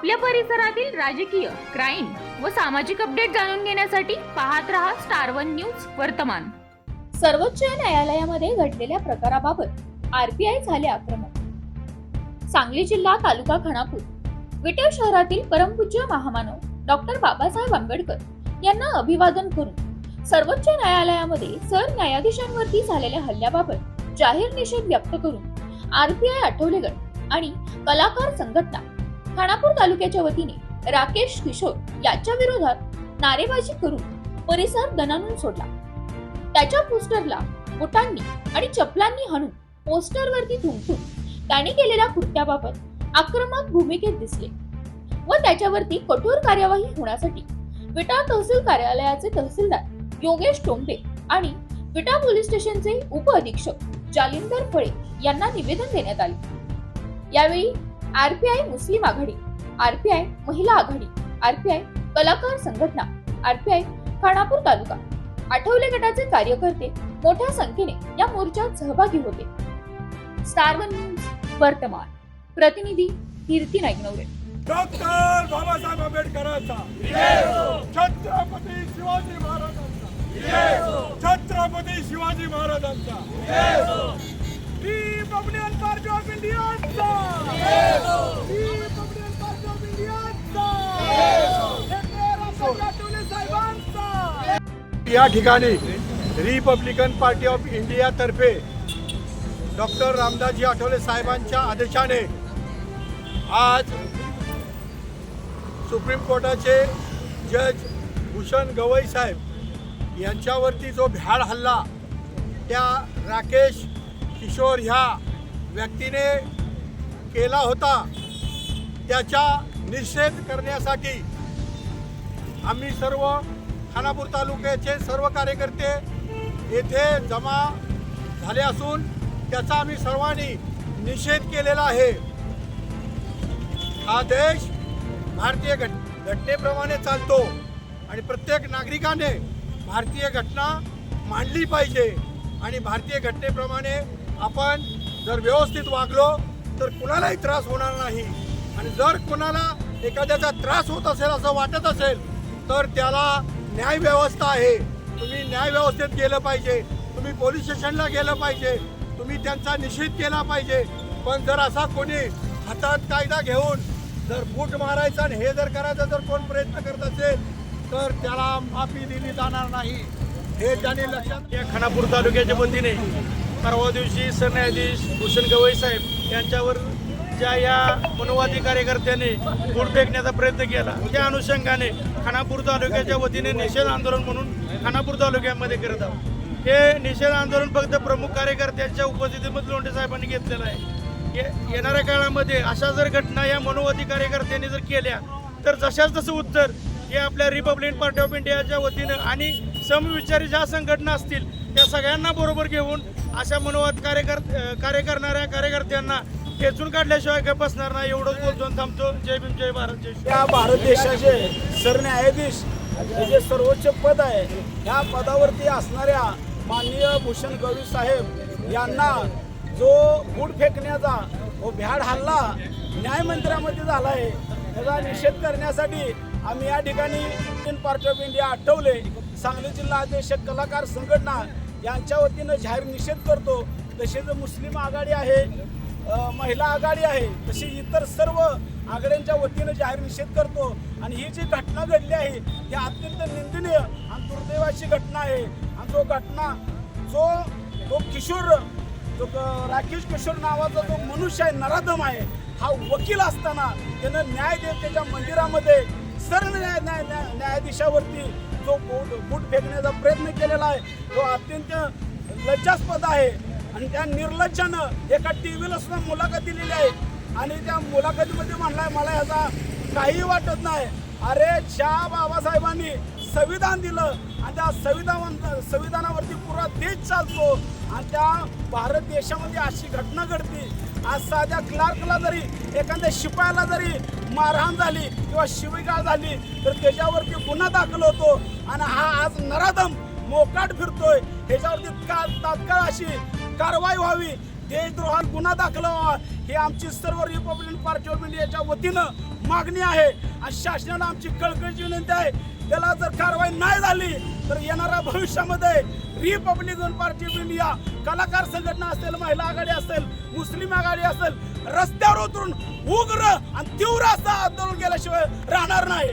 आपल्या परिसरातील राजकीय क्राईम व सामाजिक अपडेट जाणून घेण्यासाठी पाहत रहा स्टार वन न्यूज वर्तमान. सर्वोच्च न्यायालयामध्ये घडलेल्या प्रकाराबाबत आरपीआय झाले आक्रमक. सांगली जिल्हा तालुका खानापूर विटे शहरातील परमपूज्य महामानव डॉक्टर बाबासाहेब आंबेडकर यांना अभिवादन करून सर्वोच्च न्यायालयामध्ये सरन्यायाधीशांवरती झालेल्या हल्ल्याबाबत जाहीर निषेध व्यक्त करून आरपीआय आठवलेगड आणि कलाकार संघटना खानापूर तालुक्याच्या वतीने राकेश किशोर यांच्या विरोधात नारेबाजी करून परिसर दणानून सोडला. त्याच्या पोस्टरला बोटांनी आणि चपलांनी हाणून पोस्टरवरती थुंकून त्याने केलेल्या कृत्याबाबत आक्रमक भूमिकेत दिसले व त्याच्यावरती कठोर कार्यवाही होण्यासाठी विटा तहसील कार्यालयाचे तहसीलदार योगेश टोंबे आणि विटा पोलीस स्टेशनचे उप अधीक्षक जालिंदर फळे यांना निवेदन देण्यात आले. यावेळी आरपीआय मुस्लिम आघाडी आरपीआय महिला आघाडी आरपीआय कलाकार संघटना आरपीआय खानापूर तालुका. आठवले गटाचे कार्यकर्ते मोठ्या संख्येने या मोर्चात सहभागी होते. स्टार वन न्यूज वर्तमान. प्रतिनिधी कीर्ती नाईकनवरे. डॉक्टर बाबासाहेब आंबेडकरांचा. छत्रपती शिवाजी महाराजांचा. छत्रपती शिवाजी महाराजांचा. या ठिकाणी रिपब्लिकन पार्टी ऑफ इंडियातर्फे डॉक्टर रामदासजी आठवले साहेबांच्या आदेशाने आज सुप्रीम कोर्टाचे जज भूषण गवई साहेब यांच्यावरती जो भ्याड हल्ला त्या राकेश किशोर ह्या व्यक्तीने केला होता त्याचा निषेध करण्यासाठी आम्ही सर्व खानापूर तालुक्याचे सर्व कार्यकर्ते येथे जमा झाले असून त्याचा आम्ही सर्वांनी निषेध केलेला आहे. हा देश भारतीय घट घटनेप्रमाणे चालतो आणि प्रत्येक नागरिकाने भारतीय घटना मांडली पाहिजे आणि भारतीय घटनेप्रमाणे आपण जर व्यवस्थित वागलो तर कुणालाही त्रास होणार नाही. आणि जर कुणाला एखाद्याचा त्रास होत असेल असं वाटत असेल तर त्याला न्याय व्यवस्था आहे. तुम्ही न्याय व्यवस्थेत गेलं पाहिजे. तुम्ही पोलीस स्टेशनला गेलं पाहिजे. तुम्ही त्यांचा निषेध केला पाहिजे. पण जर असा कोणी हातात कायदा घेऊन जर बूट मारायचा आणि हे जर करायचा जर कोण प्रयत्न करत असेल तर त्याला माफी दिली जाणार नाही. हे त्यांनी लक्षात या खानापूर तालुक्याच्या वतीने परवा दिवशी सरन्यायाधीश भूषण गवई साहेब यांच्यावर ज्या या मनोवादी कार्यकर्त्यांनी बूट फेकण्याचा प्रयत्न केला त्या अनुषंगाने खानापूर तालुक्याच्या वतीने निषेध आंदोलन म्हणून खानापूर तालुक्यामध्ये करत आहोत. हे निषेध आंदोलन फक्त प्रमुख कार्यकर्त्यांच्या उपस्थितीमध्ये लोंढे साहेबांनी घेतलेलं आहे. ये- येणाऱ्या काळामध्ये अशा जर घटना या मनोवादी कार्यकर्त्यांनी जर केल्या तर जशाच तसं उत्तर हे आपल्या रिपब्लिकन पार्टी ऑफ इंडियाच्या वतीनं आणि समविचारी ज्या संघटना असतील त्या सगळ्यांना बरोबर घेऊन अशा मनोवाद कार्यकर कार्य करणाऱ्या कार्यकर्त्यांना खेचून काढल्याशिवाय काय बसणार नाही एवढंच बोलतो आणि थांबतो. जय भीम जय भारत जय श्री या भारत देशाचे सरन्यायाधीश हे जे सर्वोच्च पद आहे ह्या पदावरती असणाऱ्या माननीय भूषण गवळी साहेब यांना जो बूट फेकण्याचा व भ्याड हल्ला न्यायमंत्र्यामध्ये झाला आहे त्याचा निषेध करण्यासाठी आम्ही या ठिकाणी Indian party of India Athawale. Sangli जिल्हा अध्यक्ष कलाकार संघटना यांच्या वतीनं जाहीर निषेध करतो. तसेच मुस्लिम आघाडी आहे महिला आघाडी आहे तशी इतर सर्व आघाड्यांच्या वतीनं जाहीर निषेध करतो. आणि ही जी घटना घडली आहे ही अत्यंत निंदनीय आणि दुर्दैवाची घटना आहे. आणि जो घटना जो तो किशोर जो क- राकेश किशोर नावाचा जो मनुष्य आहे नराधम आहे हा वकील असताना त्यानं न्याय देव त्याच्या मंदिरामध्ये सर्व न्याय न्याय न्यायाधीशावरती जो बूट फेकण्याचा प्रयत्न केलेला आहे तो अत्यंत लज्जास्पद आहे. आणि त्या निर्लज्जानं एका टी व्हीला सुद्धा मुलाखत दिलेली आहे. आणि त्या मुलाखतीमध्ये म्हणलाय मला याचा काही वाटत नाही. अरे ज्या बाबासाहेबांनी संविधान दिलं आणि त्या संविधान संविधानावरती पुरा देश चालतो. आणि त्या भारत देशामध्ये अशी घटना घडते. आज साध्या क्लार्कला जरी एखाद्या शिपायाला जरी मारहाण झाली किंवा शिवीगाळ झाली तर त्याच्यावरती गुन्हा दाखल होतो. आणि हा आज नराधम मोकाट फिरतोय. ह्याच्यावरती का तात्काळ अशी कारवाई व्हावी. देशद्रोहात गुन्हा दाखल व्हावा. ही आमची सर्व रिपब्लिकन पार्टी ऑफ इंडियाच्या वतीनं मागणी आहे. आणि शासनाला आमची कळकळीची विनंती आहे. त्याला जर कारवाई नाही झाली तर येणाऱ्या भविष्यामध्ये रिपब्लिकन पार्टी ऑफ इंडिया कलाकार संघटना असेल महिला आघाडी असेल मुस्लिम आघाडी असेल रस्त्यावर उतरून उग्र आणि तीव्र असं आंदोलन केल्याशिवाय राहणार नाही.